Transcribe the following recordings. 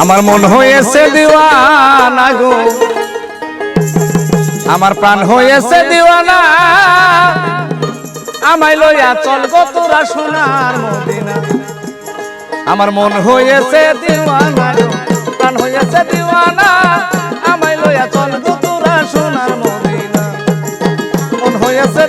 আমার মন হয়েছে দিওয়ানা গো। আমার প্রাণ হয়েছে দিওয়ানা। আমায় লইয়া চল গো তোরা সোনার মদিনা। আমার মন হয়েছে দিওয়ানা গো। প্রাণ হয়েছে দিওয়ানা। আমায় লইয়া চল গো তোরা সোনার মদিনা। মন হয়েছে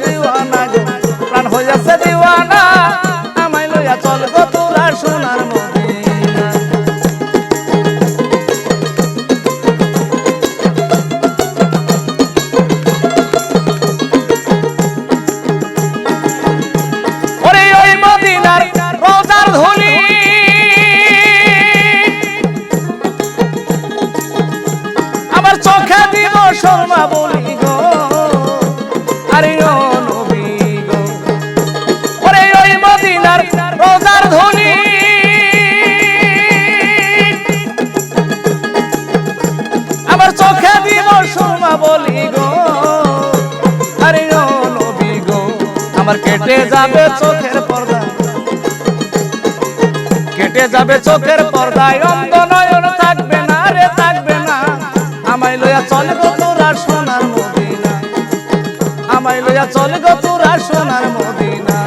আমার চোখে শর্মা বলি গো। গো, আমার কেটে যাবে চোখের পর্দা। কেটে যাবে চোখের পর্দায় অন্ধ নয়ন থাকবে না রে, থাকবে না। আমায় লইয়া চল চল গো তোরা সোনার মদিনা।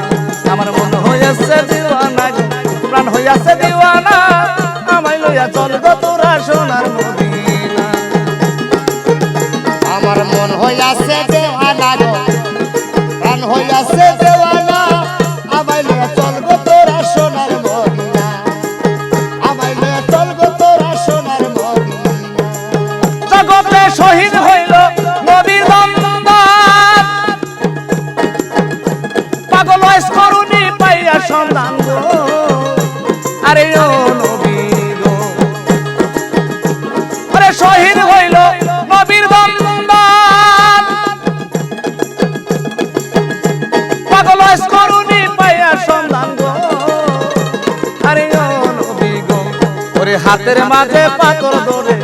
আমার মন হইয়াছে দিওয়ানা প্রাণ হইয়াছে দিওয়ানা। আমায় লইয়া চল গো তোরা সোনার মদিনা। আমার মন হইয়াছে দেওয়ানা গো প্রাণ হইয়াছে দেওয়ানা। আমায় লইয়া চল গো তোরা সোনার মদিনা। আমায় লইয়া চল গো তোরা সোনার মদিনা। জগতে শহীদ গো। আরে ও নবী গো। আরে শহীদ হইল নবীর বন্ধন পাগল করুনি পাইয়া সন্ধান গো। আরে ও নবী গো। ওরে হাতের মাঝে পাথর ধরে।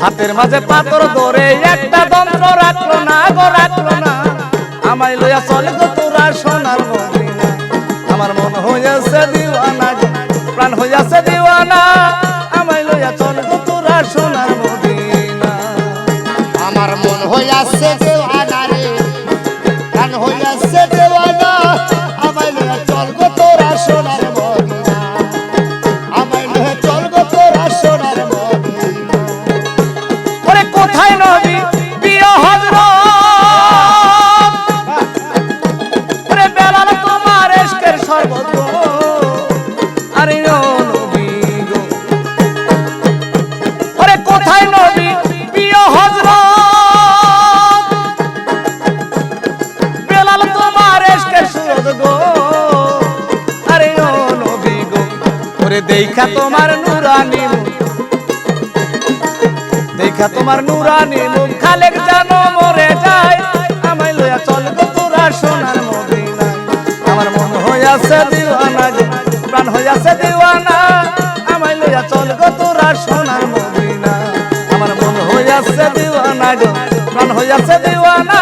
হাতের মাঝে পাথর ধরে একটা দন্ত্র হইয়াছে দেওয়ানা আমায় দেখা তোমার নুরানি দেখা তোমার নুরানি মুখ, খালেক জানো মরে যায়। আমায় লইয়া চল তোরা সোনার মদিনা আমার মন হইয়াছে দিওয়ানা গো, প্রাণ হইয়াছে দিওয়ানা। আমায় লইয়া চল তোরা সোনার মদিনা আমার মন হইয়াছে দিওয়ানা গো, প্রাণ হইয়াছে দিওয়ানা।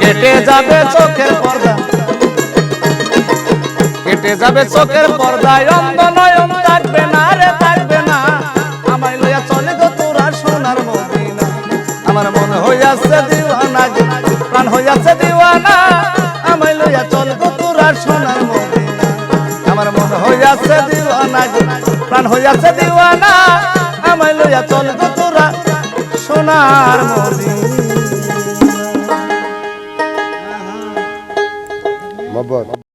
কেটে যাবে চোখের পর্দা। কেটে যাবে চোখের পর্দায় অন্ধ নয়ন থাকবে না রে, থাকবে না। আমায় লইয়া চলে গো তোরা সোনার মদিনা। আমার মন হইয়াছে দিওয়ানা প্রাণ হইয়াছে দিওয়ানা। আমায় লইয়া চল গো তোরা সোনার মদিনা। আমার মন হইয়াছে দিওয়ানা প্রাণ হইয়াছে দিওয়ানা। আমায় লইয়া চল গো তোরা সোনার মদিনা। uma boa.